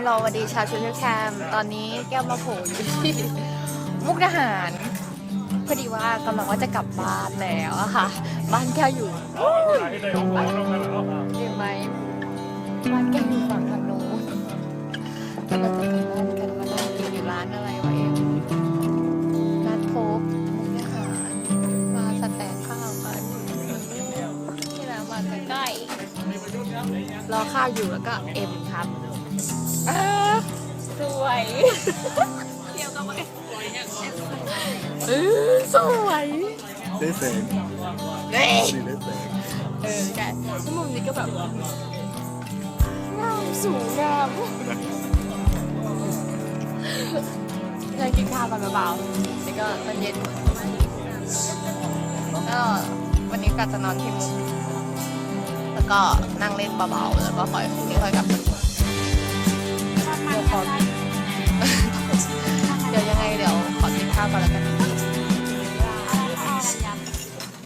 ฮัลโหลสวัสดีชาวชูนิวแคมตอนนี้แก้วมาโผล่อยู่ที่มุกดาหารพอดีว่ากำลังว่าจะกลับบ้านแล้วอะค่ะ บ้านแก้วอยู่เห็นไหมบ้านแก้วอยู่ฝั่งทางโน้นเราจะกลับบ้านกันมานั่งกินอยู่ร้านอะไรวะเอ็มร้านโพบมุกดาหารมาสแต็กข้าวกันที่ร้านมาใกล้ๆรอข้าวอยู่แล้วก็เอ็มครับ วยเที่ยวกันไหมเออสวยได้แสงเฮ้ยนี่ได้แสงเออใช่แล้วมุมนี้ก็แบบงามสูงงามยังกินข้าวกันเบาๆนี่ก็ตอนเย็นก็วันนี้ก็จะนอนที่มุกแล้วก็นั่งเล่นเบาๆแล้วก็คอยพรุ่งนี้ค่อยกลับมา